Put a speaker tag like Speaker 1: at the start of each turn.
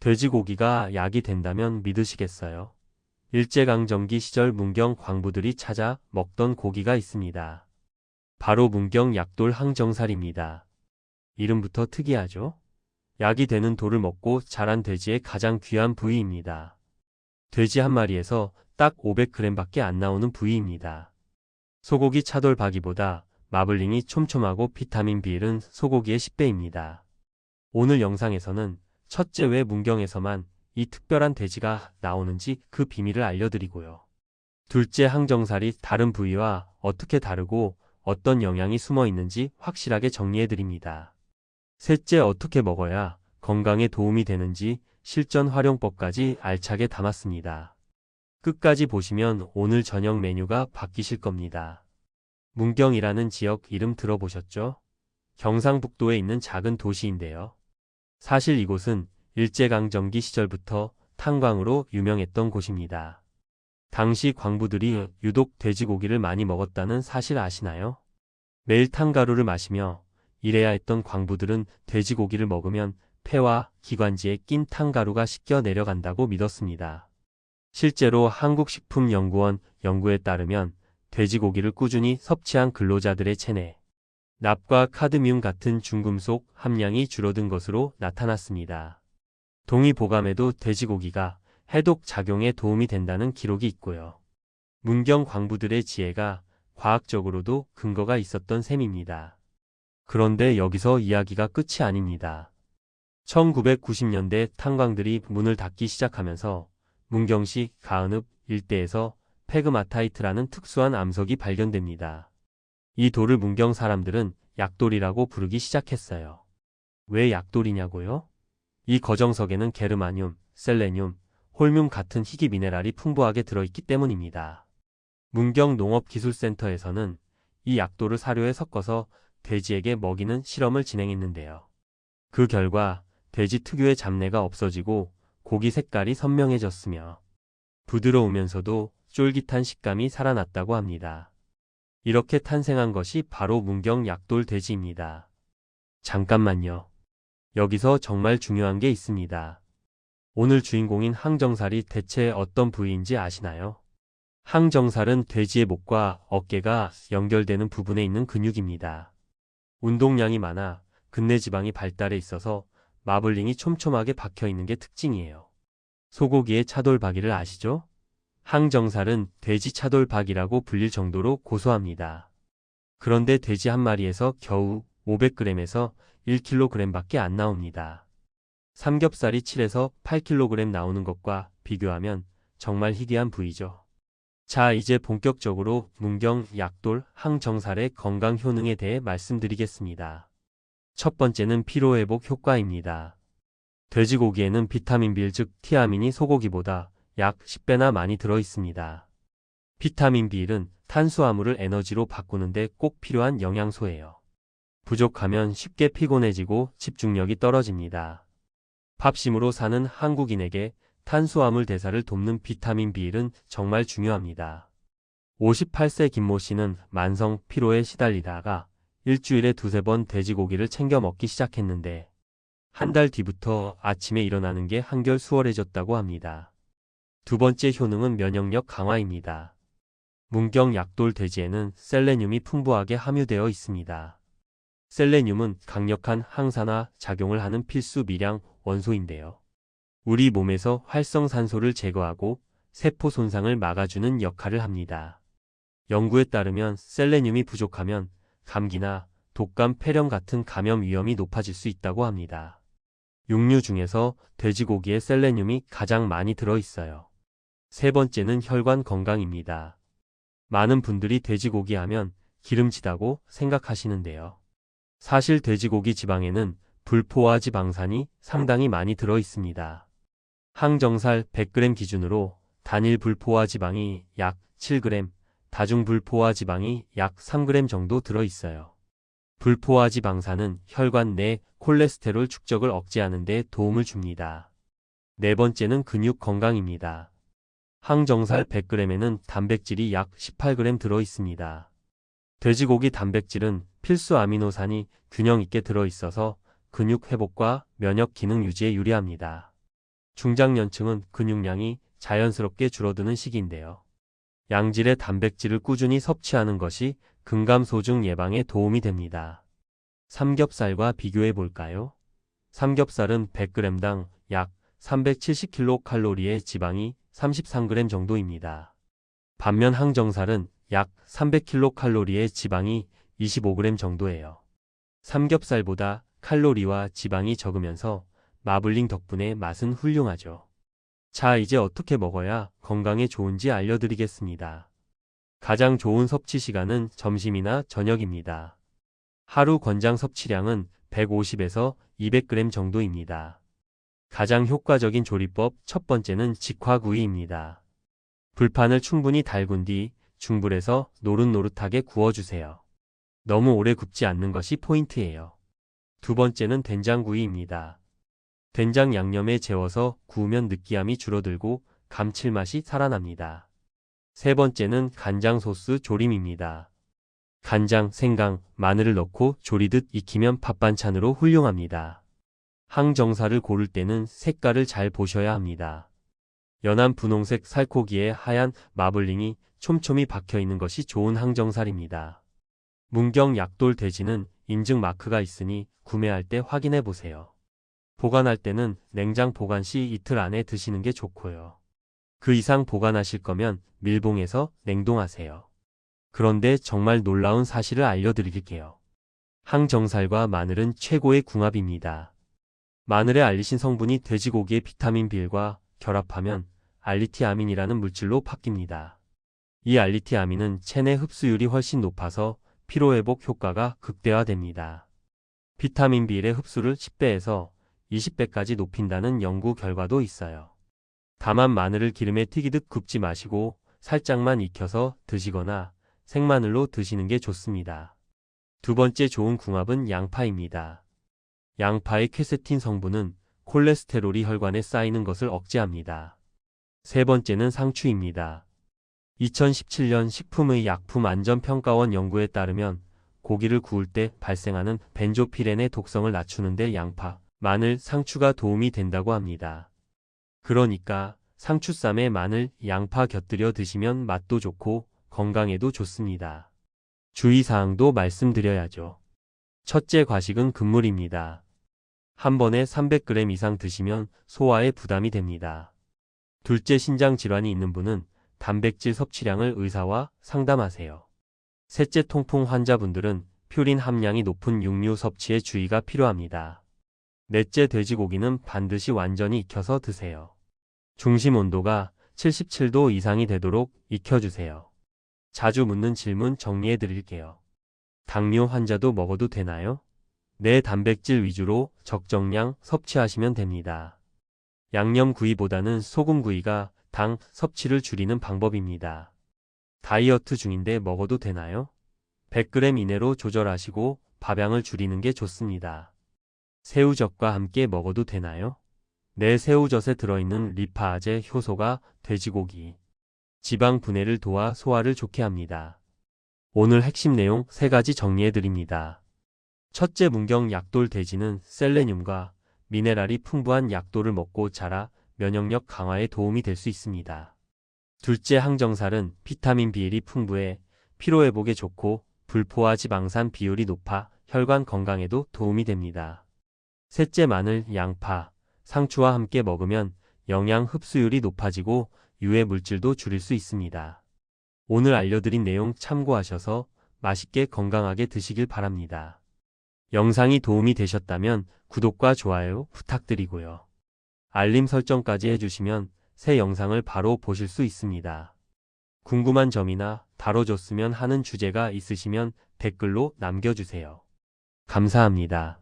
Speaker 1: 돼지고기가 약이 된다면 믿으시겠어요? 일제강점기 시절 문경 광부들이 찾아 먹던 고기가 있습니다. 바로 문경 약돌 항정살입니다. 이름부터 특이하죠? 약이 되는 돌을 먹고 자란 돼지의 가장 귀한 부위입니다. 돼지 한 마리에서 딱 500g밖에 안 나오는 부위입니다. 소고기 차돌박이보다 마블링이 촘촘하고 비타민 B는 소고기의 10배입니다. 오늘 영상에서는 첫째 왜 문경에서만 이 특별한 돼지가 나오는지 그 비밀을 알려드리고요. 둘째 항정살이 다른 부위와 어떻게 다르고 어떤 영양이 숨어 있는지 확실하게 정리해드립니다. 셋째 어떻게 먹어야 건강에 도움이 되는지 실전 활용법까지 알차게 담았습니다. 끝까지 보시면 오늘 저녁 메뉴가 바뀌실 겁니다. 문경이라는 지역 이름 들어보셨죠? 경상북도에 있는 작은 도시인데요. 사실 이곳은 일제강점기 시절부터 탄광으로 유명했던 곳입니다. 당시 광부들이 유독 돼지고기를 많이 먹었다는 사실 아시나요? 매일 탄가루를 마시며 일해야 했던 광부들은 돼지고기를 먹으면 폐와 기관지에 낀 탄가루가 씻겨 내려간다고 믿었습니다. 실제로 한국식품연구원 연구에 따르면 돼지고기를 꾸준히 섭취한 근로자들의 체내, 납과 카드뮴 같은 중금속 함량이 줄어든 것으로 나타났습니다. 동의보감에도 돼지고기가 해독 작용에 도움이 된다는 기록이 있고요. 문경 광부들의 지혜가 과학적으로도 근거가 있었던 셈입니다. 그런데 여기서 이야기가 끝이 아닙니다. 1990년대 탄광들이 문을 닫기 시작하면서 문경시 가은읍 일대에서 페그마타이트라는 특수한 암석이 발견됩니다. 이 돌을 문경 사람들은 약돌이라고 부르기 시작했어요. 왜 약돌이냐고요? 이 거정석에는 게르마늄, 셀레늄, 홀뮴 같은 희귀 미네랄이 풍부하게 들어있기 때문입니다. 문경 농업기술센터에서는 이 약돌을 사료에 섞어서 돼지에게 먹이는 실험을 진행했는데요. 그 결과 돼지 특유의 잡내가 없어지고 고기 색깔이 선명해졌으며 부드러우면서도 쫄깃한 식감이 살아났다고 합니다. 이렇게 탄생한 것이 바로 문경 약돌 돼지입니다. 잠깐만요. 여기서 정말 중요한 게 있습니다. 오늘 주인공인 항정살이 대체 어떤 부위인지 아시나요? 항정살은 돼지의 목과 어깨가 연결되는 부분에 있는 근육입니다. 운동량이 많아 근내 지방이 발달해 있어서 마블링이 촘촘하게 박혀 있는 게 특징이에요. 소고기의 차돌박이를 아시죠? 항정살은 돼지 차돌박이라고 불릴 정도로 고소합니다. 그런데 돼지 한 마리에서 겨우 500g에서 1kg 밖에 안 나옵니다. 삼겹살이 7에서 8kg 나오는 것과 비교하면 정말 희귀한 부위죠. 자, 이제 본격적으로 문경 약돌 항정살의 건강 효능에 대해 말씀드리겠습니다. 첫 번째는 피로회복 효과입니다. 돼지고기에는 비타민 B, 즉 티아민이 소고기보다 약 10배나 많이 들어 있습니다. 비타민 B는 탄수화물을 에너지로 바꾸는데 꼭 필요한 영양소예요. 부족하면 쉽게 피곤해지고 집중력이 떨어집니다. 밥심으로 사는 한국인에게 탄수화물 대사를 돕는 비타민 B는 정말 중요합니다. 58세 김모 씨는 만성 피로에 시달리다가 일주일에 두세 번 돼지고기를 챙겨 먹기 시작했는데 한 달 뒤부터 아침에 일어나는 게 한결 수월해졌다고 합니다. 두 번째 효능은 면역력 강화입니다. 문경 약돌 돼지에는 셀레늄이 풍부하게 함유되어 있습니다. 셀레늄은 강력한 항산화 작용을 하는 필수 미량 원소인데요. 우리 몸에서 활성산소를 제거하고 세포 손상을 막아주는 역할을 합니다. 연구에 따르면 셀레늄이 부족하면 감기나 독감, 폐렴 같은 감염 위험이 높아질 수 있다고 합니다. 육류 중에서 돼지고기에 셀레늄이 가장 많이 들어 있어요. 세 번째는 혈관 건강입니다. 많은 분들이 돼지고기 하면 기름지다고 생각하시는데요. 사실 돼지고기 지방에는 불포화 지방산이 상당히 많이 들어 있습니다. 항정살 100g 기준으로 단일 불포화 지방이 약 7g, 다중 불포화 지방이 약 3g 정도 들어 있어요. 불포화 지방산은 혈관 내 콜레스테롤 축적을 억제하는 데 도움을 줍니다. 네 번째는 근육 건강입니다. 항정살 100g에는 단백질이 약 18g 들어 있습니다. 돼지고기 단백질은 필수 아미노산이 균형 있게 들어 있어서 근육 회복과 면역 기능 유지에 유리합니다. 중장년층은 근육량이 자연스럽게 줄어드는 시기인데요. 양질의 단백질을 꾸준히 섭취하는 것이 근감소증 예방에 도움이 됩니다. 삼겹살과 비교해 볼까요? 삼겹살은 100g당 약 370kcal의 지방이 33g 정도입니다. 반면 항정살은 약 300kcal의 지방이 25g 정도예요. 삼겹살보다 칼로리와 지방이 적으면서 마블링 덕분에 맛은 훌륭하죠. 자, 이제 어떻게 먹어야 건강에 좋은지 알려드리겠습니다. 가장 좋은 섭취 시간은 점심이나 저녁입니다. 하루 권장 섭취량은 150에서 200g 정도입니다. 가장 효과적인 조리법 첫 번째는 직화구이입니다. 불판을 충분히 달군 뒤 중불에서 노릇노릇하게 구워주세요. 너무 오래 굽지 않는 것이 포인트예요. 두 번째는 된장구이입니다. 된장 양념에 재워서 구우면 느끼함이 줄어들고 감칠맛이 살아납니다. 세 번째는 간장 소스 조림입니다. 간장, 생강, 마늘을 넣고 조리듯 익히면 밥반찬으로 훌륭합니다. 항정살을 고를 때는 색깔을 잘 보셔야 합니다. 연한 분홍색 살코기에 하얀 마블링이 촘촘히 박혀 있는 것이 좋은 항정살입니다. 문경 약돌 돼지는 인증 마크가 있으니 구매할 때 확인해 보세요. 보관할 때는 냉장 보관 시 이틀 안에 드시는 게 좋고요. 그 이상 보관하실 거면 밀봉해서 냉동하세요. 그런데 정말 놀라운 사실을 알려드릴게요. 항정살과 마늘은 최고의 궁합입니다. 마늘에 알리신 성분이 돼지고기의 비타민 B과 결합하면 알리티아민이라는 물질로 바뀝니다. 이 알리티아민은 체내 흡수율이 훨씬 높아서 피로회복 효과가 극대화됩니다. 비타민 B의 흡수를 10배에서 20배까지 높인다는 연구 결과도 있어요. 다만 마늘을 기름에 튀기듯 굽지 마시고 살짝만 익혀서 드시거나 생마늘로 드시는 게 좋습니다. 두 번째 좋은 궁합은 양파입니다. 양파의 퀘세틴 성분은 콜레스테롤이 혈관에 쌓이는 것을 억제합니다. 세 번째는 상추입니다. 2017년 식품의 약품 안전평가원 연구에 따르면 고기를 구울 때 발생하는 벤조피렌의 독성을 낮추는데 양파, 마늘, 상추가 도움이 된다고 합니다. 그러니까 상추쌈에 마늘, 양파 곁들여 드시면 맛도 좋고 건강에도 좋습니다. 주의사항도 말씀드려야죠. 첫째 과식은 금물입니다. 한 번에 300g 이상 드시면 소화에 부담이 됩니다. 둘째 신장 질환이 있는 분은 단백질 섭취량을 의사와 상담하세요. 셋째 통풍 환자분들은 퓨린 함량이 높은 육류 섭취에 주의가 필요합니다. 넷째 돼지고기는 반드시 완전히 익혀서 드세요. 중심 온도가 77도 이상이 되도록 익혀주세요. 자주 묻는 질문 정리해 드릴게요. 당뇨 환자도 먹어도 되나요? 내 단백질 위주로 적정량 섭취하시면 됩니다. 양념구이보다는 소금구이가 당 섭취를 줄이는 방법입니다. 다이어트 중인데 먹어도 되나요? 100g 이내로 조절하시고 밥양을 줄이는 게 좋습니다. 새우젓과 함께 먹어도 되나요? 내 새우젓에 들어있는 리파아제 효소가 돼지고기, 지방 분해를 도와 소화를 좋게 합니다. 오늘 핵심 내용 3가지 정리해 드립니다. 첫째 문경 약돌 돼지는 셀레늄과 미네랄이 풍부한 약돌을 먹고 자라 면역력 강화에 도움이 될 수 있습니다. 둘째 항정살은 비타민 B일이 풍부해 피로회복에 좋고 불포화 지방산 비율이 높아 혈관 건강에도 도움이 됩니다. 셋째 마늘, 양파, 상추와 함께 먹으면 영양 흡수율이 높아지고 유해 물질도 줄일 수 있습니다. 오늘 알려드린 내용 참고하셔서 맛있게 건강하게 드시길 바랍니다. 영상이 도움이 되셨다면 구독과 좋아요 부탁드리고요. 알림 설정까지 해주시면 새 영상을 바로 보실 수 있습니다. 궁금한 점이나 다뤄줬으면 하는 주제가 있으시면 댓글로 남겨주세요. 감사합니다.